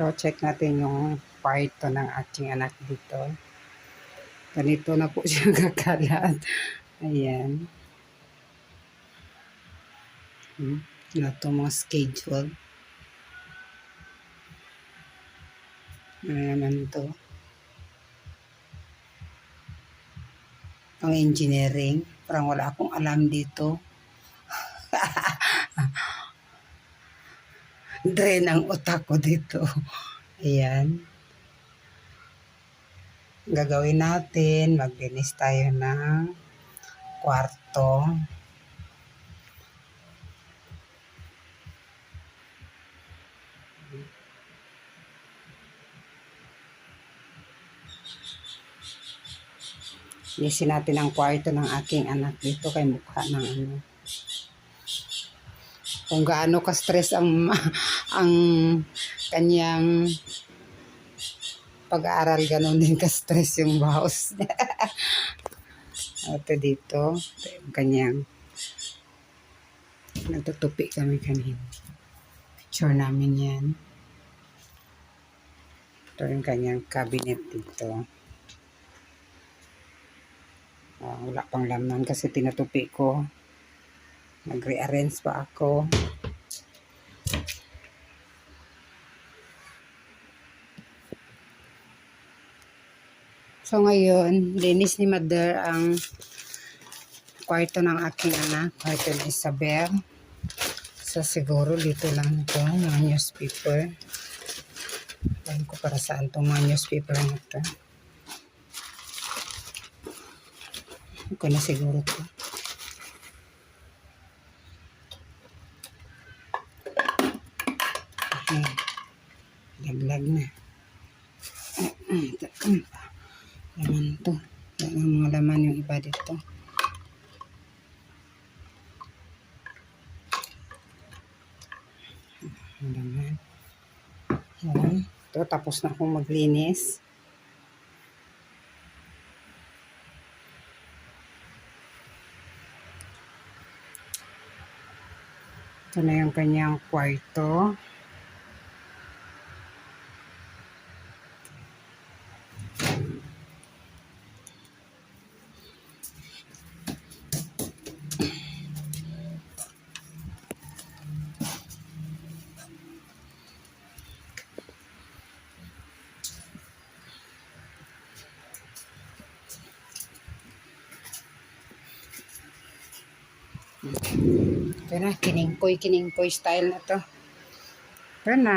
So, check natin yung kwarto ng aking anak dito. Ganito na po siya kakalat. Ayan. Hmm. Ito mga schedule. Ano naman to? Pang engineering. Parang wala akong alam dito. Drain ang utak ko dito. Ayan. Gagawin natin, maglinis tayo ng kwarto. Linisin natin ang kwarto ng aking anak dito kay mukha ng ano. Kung gaano ka-stress ang ang kanyang pag-aaral, ganon din ka-stress yung boss. Ito dito, ito yung kanyang nagtutupi kami kanina. Picture namin yan. Ito yung kanyang cabinet dito. Ah, wala pang laman kasi tinatupi ko. Nag-rearrange pa ako. So ngayon, linis ni Mother ang kwarto ng aking anak, kwarto ni Isabel. So siguro dito lang ito, mga newspaper. Alam ko para saan itong mga newspaper na ito. Ko na siguro to. Okay. Laglag na. Laman to. Yan ang mga laman yung iba dito. Laman. Yan. Ito, tapos na akong maglinis. Ito na yung kanyang kwarto. Ito na, kiningkoy, kiningkoy style na to. Ito na.